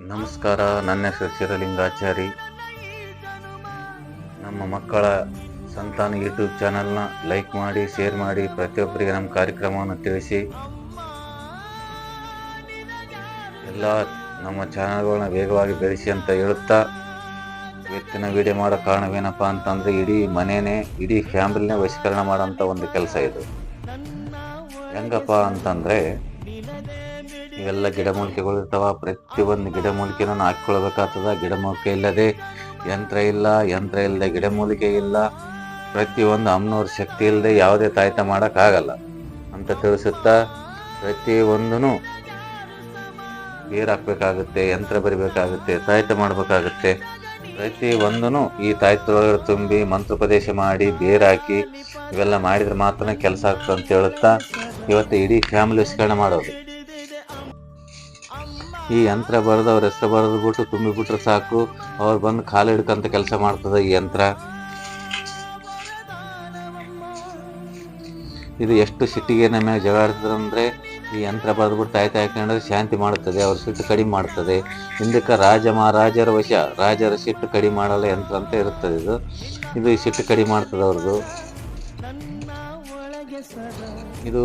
ನಮಸ್ಕಾರ. ನನ್ನ ಹೆಸರು ಶಿರಲಿಂಗಾಚಾರಿ ನಮ್ಮ ಮಕ್ಕಳ ಸಂತಾನ ಯೂಟ್ಯೂಬ್ ಚಾನಲ್ನ ಲೈಕ್ ಮಾಡಿ, ಶೇರ್ ಮಾಡಿ, ಪ್ರತಿಯೊಬ್ಬರಿಗೆ ನಮ್ಮ ಕಾರ್ಯಕ್ರಮವನ್ನು ತಿಳಿಸಿ. ಎಲ್ಲ ನಮ್ಮ ಚಾನಲ್ಗಳನ್ನ ವೇಗವಾಗಿ ಬೆಳೆಸಿ ಅಂತ ಹೇಳುತ್ತಾ ಇವತ್ತಿನ ವಿಡಿಯೋ ಮಾಡೋ ಕಾರಣವೇನಪ್ಪ ಅಂತಂದ್ರೆ, ಇಡೀ ಮನೆಯೇ ಇಡೀ ಫ್ಯಾಮಿಲಿನೇ ವಶೀಕರಣ ಮಾಡೋಂಥ ಒಂದು ಕೆಲಸ ಇದು. ಹೆಂಗಪ್ಪ ಅಂತಂದ್ರೆ ಇವೆಲ್ಲ ಗಿಡಮೂಲಿಕೆಗಳು ಇರ್ತಾವ. ಪ್ರತಿಯೊಂದು ಗಿಡಮೂಲಿಕೆನೂ ಹಾಕ್ಕೊಳ್ಬೇಕಾಗ್ತದ. ಗಿಡಮೂಲಿಕೆ ಇಲ್ಲದೆ ಯಂತ್ರ ಇಲ್ಲ, ಯಂತ್ರ ಇಲ್ಲದೆ ಗಿಡಮೂಲಿಕೆ ಇಲ್ಲ. ಪ್ರತಿಯೊಂದು ಅಮ್ಮನವ್ರ ಶಕ್ತಿ ಇಲ್ಲದೆ ಯಾವುದೇ ತಾಯ್ತ ಮಾಡೋಕ್ಕಾಗಲ್ಲ. ಅಂತ ತಿಳಿಸುತ್ತಾ ಪ್ರತಿಯೊಂದೂ ಬೇರು ಹಾಕ್ಬೇಕಾಗುತ್ತೆ ಯಂತ್ರ ಬರಿಬೇಕಾಗುತ್ತೆ, ತಾಯ್ತ ಮಾಡಬೇಕಾಗುತ್ತೆ. ಪ್ರತಿ ಒಂದೂ ಈ ತಾಯ್ತೊಳಗಡೆ ತುಂಬಿ ಮಂತ್ರೋಪದೇಶ ಮಾಡಿ ಬೇರಾಕಿ ಇವೆಲ್ಲ ಮಾಡಿದ್ರೆ ಮಾತ್ರ ಕೆಲಸ ಆಗ್ತದೆ ಅಂತ ಹೇಳುತ್ತಾ ಇವತ್ತು ಇಡೀ ಫ್ಯಾಮಿಲಿ ವಿಸ್ಕರಣೆ ಮಾಡೋದು. ಈ ಯಂತ್ರ ಬರೆದು ಅವ್ರ ಹೆಸರು ಬರೆದು ಬಿಟ್ಟು ತುಂಬಿಬಿಟ್ರೆ ಸಾಕು. ಅವ್ರು ಬಂದು ಕಾಲು ಹಿಡ್ಕಂತ ಕೆಲಸ ಮಾಡ್ತದೆ ಈ ಯಂತ್ರ. ಇದು ಎಷ್ಟು ಸಿಟ್ಟಿಗೆ ನಮ್ಮ ಜಗಾಡ್ತದಂದ್ರೆ ಈ ಯಂತ್ರ ಬರೆದ್ಬಿಟ್ಟು ತಾಯ್ತಾ ಹಾಕೊಂಡ್ರೆ ಶಾಂತಿ ಮಾಡುತ್ತದೆ, ಅವ್ರ ಸಿಟ್ಟು ಕಡಿಮೆ ಮಾಡ್ತದೆ. ಹಿಂದಕ್ಕೆ ರಾಜ ಮಹಾರಾಜರ ವಶ, ರಾಜರ ಸಿಟ್ಟು ಕಡಿಮೆ ಮಾಡಲ್ಲ ಯಂತ್ರ ಅಂತ ಇರುತ್ತದೆ ಇದು. ಇದು ಈ ಸಿಟ್ಟು ಕಡಿಮೆ ಮಾಡ್ತದೆ ಅವ್ರದ್ದು ಇದು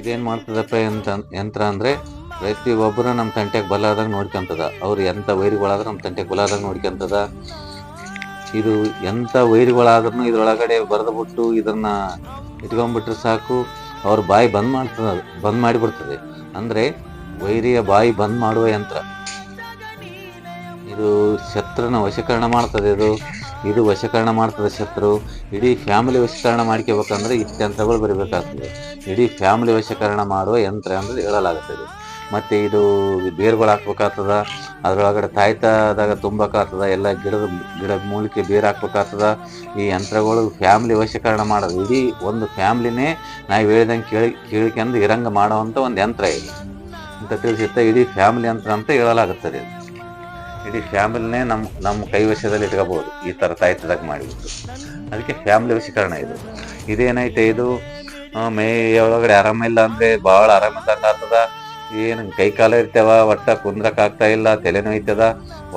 ಇದೇನು ಮಾಡ್ತದಪ್ಪ ಅಂತ ಯಂತ್ರ ಅಂದ್ರೆ ಪ್ರತಿ ಒಬ್ಬರು ನಮ್ಮ ತಂಟೆಗೆ ಬಲಾದಾಗ ನೋಡ್ಕೊಂತದ. ಅವ್ರು ಎಂಥ ವೈರಿಗಳಾದ್ರೂ ನಮ್ಮ ತಂಟೆಗೆ ಬಲಾದಂಗೆ ನೋಡ್ಕೊಂತದ. ಇದು ಎಂಥ ವೈರಿಗಳಾದ್ರೂ ಇದ್ರೊಳಗಡೆ ಬರೆದ್ಬಿಟ್ಟು ಇದನ್ನು ಇಟ್ಕೊಂಡ್ಬಿಟ್ರೆ ಸಾಕು. ಅವ್ರ ಬಾಯಿ ಬಂದ್ ಮಾಡ್ತದ, ಬಂದ್ ಮಾಡಿಬಿಡ್ತದೆ. ಅಂದರೆ ವೈರಿಯ ಬಾಯಿ ಬಂದ್ ಮಾಡುವ ಯಂತ್ರ. ಇದು ಶತ್ರುನ ವಶೀಕರಣ ಮಾಡ್ತದೆ ಇದು. ಇದು ವಶೀಕರಣ ಮಾಡ್ತದೆ ಶತ್ರು. ಇಡೀ ಫ್ಯಾಮಿಲಿ ವಶೀಕರಣ ಮಾಡ್ಕೋಬೇಕಂದ್ರೆ ಇಷ್ಟು ಯಂತ್ರಗಳು ಬರಬೇಕಾಗ್ತದೆ. ಇಡೀ ಫ್ಯಾಮಿಲಿ ವಶೀಕರಣ ಮಾಡುವ ಯಂತ್ರ ಅಂದರೆ ಹೇಳಲಾಗುತ್ತದೆ ಮತ್ತೆ ಇದು ಬೇರುಗಳು ಹಾಕ್ಬೇಕಾಗ್ತದ. ಅದರೊಳಗಡೆ ತಾಯ್ತದಾಗ ತುಂಬಕಾಗ್ತದ. ಎಲ್ಲ ಗಿಡದ ಗಿಡ ಮೂಲಿಕೆ ಬೇರು ಹಾಕ್ಬೇಕಾಗ್ತದ. ಈ ಯಂತ್ರಗಳು ಫ್ಯಾಮ್ಲಿ ವಶೀಕರಣ ಮಾಡೋದು. ಇಡೀ ಒಂದು ಫ್ಯಾಮ್ಲಿನೇ ನಾವು ಹೇಳ್ದಂಗೆ ಕೇಳಿ ಕೇಳಿಕೊಂಡು ಇರಂಗ ಮಾಡೋವಂಥ ಒಂದು ಯಂತ್ರ ಇದೆ. ಅಂತ ತಿಳಿಸುತ್ತೆ ಇಡೀ ಫ್ಯಾಮಿಲಿ ಯಂತ್ರ ಅಂತ ಹೇಳಲಾಗುತ್ತದೆ. ಇಡೀ ಫ್ಯಾಮಿಲಿನೇ ನಮ್ಮ ನಮ್ಮ ಕೈವಶದಲ್ಲಿ ಇಟ್ಕೋಬೋದು ಈ ಥರ ತಾಯ್ತದಾಗ ಮಾಡಿಬಿಟ್ಟು ಅದಕ್ಕೆ ಫ್ಯಾಮ್ಲಿ ವಶೀಕರಣ ಇದು. ಇದೇನೈತೆ ಇದು? ಮೇ ಮೈ ಒಳಗಡೆ ಆರಾಮಿಲ್ಲ ಅಂದರೆ ಭಾಳ ಆರಾಮಿದ್ದಂಗೆ ಆಗ್ತದ ಏನು ಕೈ ಕಾಲ ಇರ್ತೇವ, ಒಟ್ಟ ಕುಂದ್ರಕ್ ಆಗ್ತಾ ಇಲ್ಲ, ತಲೆ ನೋಯ್ತದ.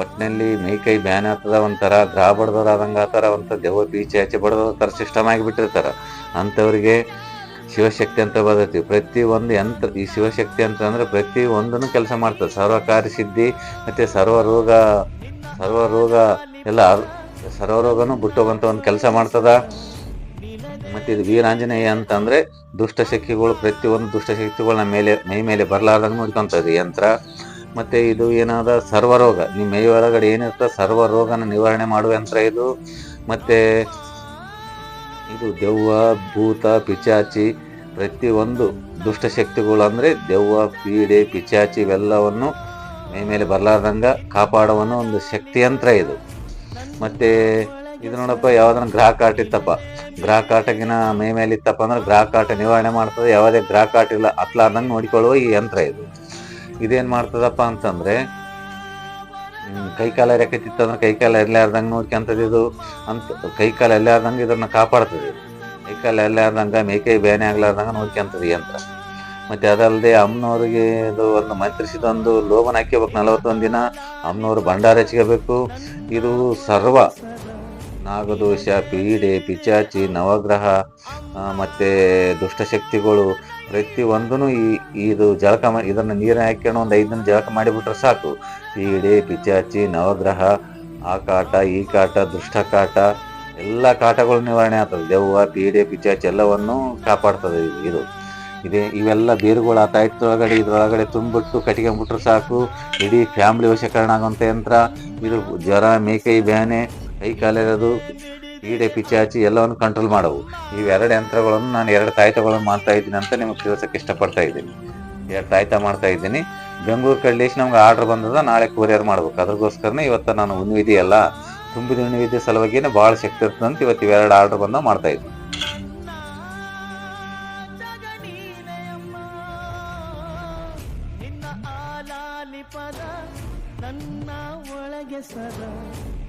ಒಟ್ಟಿನಲ್ಲಿ ಮೈ ಕೈ ಬ್ಯಾನ್ ಆಗ್ತದ ಒಂಥರ ದ್ರಾ ಬಡ್ದವ್ರ ಆದಂಗೆ ಆತರ, ಒಂಥರ ದೆವ್ವ ಬೀಚ್ ಹಚ್ಚಿ ಬಡ್ದೋ ಥರ ಸಿಸ್ಟಮ್ ಆಗಿಬಿಟ್ಟಿರ್ತಾರ. ಅಂಥವ್ರಿಗೆ ಶಿವಶಕ್ತಿ ಅಂತ ಬರ್ತೈತಿ ಪ್ರತಿ ಒಂದು ಯಂತ್ರ, ಈ ಶಿವಶಕ್ತಿ ಅಂತ ಅಂದ್ರೆ ಪ್ರತಿ ಒಂದನ್ನು ಕೆಲಸ ಮಾಡ್ತದೆ. ಸರ್ವಕಾರಿ ಸಿದ್ಧಿ, ಮತ್ತೆ ಸರ್ವ ರೋಗ ಸರ್ವ ರೋಗ ಎಲ್ಲ, ಸರ್ವ ರೋಗನು ಬಿಟ್ಟೋಗಂತ ಒಂದು ಕೆಲಸ ಮಾಡ್ತದ. ಮತ್ತೆ ಇದು ವೀರಾಂಜನೇಯ ಅಂತಂದರೆ ದುಷ್ಟ ಶಕ್ತಿಗಳು, ಪ್ರತಿಯೊಂದು ದುಷ್ಟ ಶಕ್ತಿಗಳು ನಮ್ಮ ಮೇಲೆ, ಮೈ ಮೇಲೆ ಬರ್ಲಾರ್ದಂಗೆ ನೋಡ್ಕೊಂತದೆ ಯಂತ್ರ. ಮತ್ತೆ ಇದು ಏನಾದ ಸರ್ವರೋಗ ನಿಮ್ಮ ಮೈ ಒಳಗಡೆ ಏನಿರ್ತದೆ ಸರ್ವ ರೋಗನ ನಿವಾರಣೆ ಮಾಡುವ ಯಂತ್ರ ಇದು. ಮತ್ತೆ ಇದು ದೆವ್ವ, ಭೂತ, ಪಿಚಾಚಿ, ಪ್ರತಿಯೊಂದು ದುಷ್ಟ ಶಕ್ತಿಗಳು ಅಂದ್ರೆ ದೆವ್ವ, ಪೀಡೆ, ಪಿಚಾಚಿ ಇವೆಲ್ಲವನ್ನು ಮೈ ಮೇಲೆ ಬರಲಾರ್ದಂಗೆ ಕಾಪಾಡುವ ಒಂದು ಶಕ್ತಿ ಯಂತ್ರ ಇದು. ಮತ್ತೆ ಇದು ನೋಡಪ್ಪ ಯಾವ್ದನ್ನ ಗ್ರಾಹಕ ಇತ್ತಪ್ಪ. ಗ್ರಾಹಕ ಕಾಟಗಿನ ಮೈ ಮೇಲೆ ಇತ್ತಪ್ಪ ಅಂದ್ರೆ ಗ್ರಾಹಕ ಆಟ ನಿವಾರಣೆ ಮಾಡ್ತದೆ. ಯಾವುದೇ ಗ್ರಾಹಕ ಆಟ ಇಲ್ಲ ಹತ್ಲಾರ್ದಂಗೆ ನೋಡಿಕೊಳ್ಳುವ ಈ ಯಂತ್ರ ಇದು. ಇದೇನ್ ಮಾಡ್ತದಪ್ಪ ಅಂತಂದ್ರೆ ಕೈಕಾಲ ರೆಕ್ಕತ್ತಿತ್ತು ಅಂದ್ರೆ ಕೈಕಾಲ ಎಲ್ಲಾರ್ದಂಗೆ ನೋಡ್ಕೊಂತದ ಇದು. ಅಂತ ಕೈಕಾಲ ಎಲ್ಲಾರ್ದಂಗೆ ಇದನ್ನ ಕಾಪಾಡ್ತದೆ ಕೈಕಾಲ ಎಲ್ಲಾರ್ದಂಗ ಮೇಕೈ ಬೇನೆ ಆಗ್ಲಾರ್ದಂಗೆ ನೋಡ್ಕೊಂತದ ಈ ಯಂತ್ರ. ಮತ್ತೆ ಅದಲ್ಲದೆ ಅಮ್ಮನವ್ರಿಗೆ ಇದು ಒಂದು ಮಂತ್ರಿಸಿದೊಂದು ಒಂದು ಲೋಬನ್ ಹಾಕಿಬೇಕು ನಲವತ್ತೊಂದು ದಿನ. ಅಮ್ಮನವ್ರು ಭಂಡಾರ ಹೆಚ್ಚಿಗೆಬೇಕು ಇದು ಸರ್ವ ನಾಗದೋಷ, ಪೀಡೆ, ಪಿಚಾಚಿ, ನವಗ್ರಹ ಮತ್ತು ದುಷ್ಟಶಕ್ತಿಗಳು ಪ್ರತಿ ಒಂದೂ ಈ, ಇದು ಜಳಕ ಇದನ್ನು ನೀರು ಹಾಕ್ಕೊಂಡು ಒಂದು ಐದನ್ನು ದಿನ ಜಳಕ ಮಾಡಿಬಿಟ್ರೆ ಸಾಕು. ಪೀಡೆ, ಪಿಚಾಚಿ, ನವಗ್ರಹ, ಆ ಕಾಟ, ಈ ಕಾಟ, ದುಷ್ಟ ಕಾಟ, ಎಲ್ಲ ಕಾಟಗಳು ನಿವಾರಣೆ ಆಗ್ತದೆ. ದೆವ್ವ, ಪೀಡೆ, ಪಿಚಾಚಿ ಎಲ್ಲವನ್ನು ಕಾಪಾಡ್ತದೆ ಇದು- ಇದು, ಇವೆಲ್ಲ ಬೇರುಗಳು ಆ ತಾಯ್ತೊಳಗಡೆ ಇದರೊಳಗಡೆ ತುಂಬಿಟ್ಟು ಕಟ್ಕೊಂಡ್ಬಿಟ್ರೆ ಸಾಕು. ಇಡೀ ಫ್ಯಾಮಿಲಿ ವಶೀಕರಣ ಆಗುವಂಥ ಯಂತ್ರ, ಇದು ಜ್ವರ, ಮೇಕೈ, ಬ್ಯಾನೆ ಕೈ ಕಾಲಿರೋದು ಪೀಡೆ ಪಿಚಾಚಿ ಎಲ್ಲವನ್ನು ಕಂಟ್ರೋಲ್ ಮಾಡವು. ಇವೆರಡು ಯಂತ್ರಗಳನ್ನು ನಾನು ಎರಡು ತಾಯ್ತಗಳನ್ನು ಮಾಡ್ತಾ ಇದ್ದೀನಿ ಅಂತ ನಿಮಗೆ ತಿಳಿಸಕ್ಕೆ ಇಷ್ಟಪಡ್ತಾ ಇದ್ದೀನಿ. ಎರಡು ತಾಯ್ತ ಮಾಡ್ತಾ ಇದ್ದೀನಿ. ಬೆಂಗಳೂರು ಕಡ್ಲೇಶ್ ನಮ್ಗೆ ಆರ್ಡರ್ ಬಂದದ, ನಾಳೆ ಕೊರಿಯರ್ ಮಾಡ್ಬೇಕು. ಅದ್ರಗೋಸ್ಕರನೇ ಇವತ್ತು ನಾನು ಅಲ್ಲ ತುಂಬಿದ ಉಣ್ವಿಧಿ ಸಲುವಾಗಿನೇ ಭಾಳ ಶಕ್ತಿ ಅಂತ ಇವತ್ತು ಇವೆರಡು ಆರ್ಡರ್ ಬಂದ ಮಾಡ್ತಾ ಇದ್ದೀನಿ. ನಿನ್ನ ಒಳಗೆ ಮಿಡಿದಿದೆ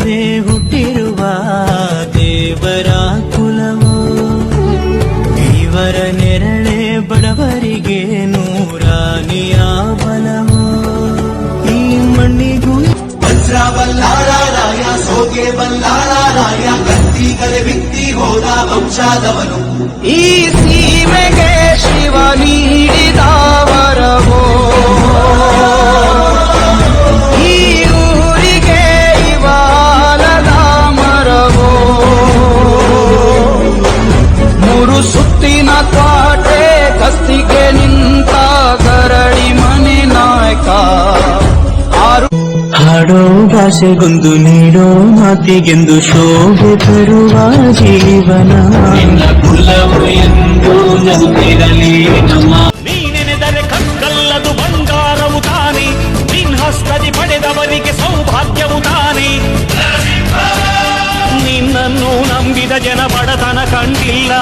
ವಜ್ರ ರಾಯಾ ಸೋಗೆ ಬಲ್ಲಾಳರಾಯ ಕರೆ ಬಿತ್ತಿ ಹೋದ ವಂಶಾದವನು. ಈ ಸೀಮೆಗೆ ಶಿವ ನೀಡಿದ ವರವೋ. ಈ ಊರಿಗೆ ಇವಾಲದ ಮರವೋ. ಮೂರು ಸುತ್ತಿನ ಹಾಡೋ ಭಾಷೆಗೊಂದು ನೀಡೋ ಮಾತಿಗೆಂದು ಶೋಭೆ ತರುವ ಜೀವನ ನಿನ್ನ ಕುಲವು ಎಂದು ನೆನಪಿರಲಿ ನಮ್ಮ ನೀನೆನೆದರೆ ಕಕ್ಕಲ್ಲದು ಬಂಗಾರವು ತಾನೆ ನಿನ್ ಹಸ್ತದಿ ಪಡೆದವರಿಗೆ ಸೌಭಾಗ್ಯವು ತಾನೆ ನಿನ್ನನ್ನು ನಂಬಿದ ಜನ ಬಡತನ ಕಂಡಿಲ್ಲ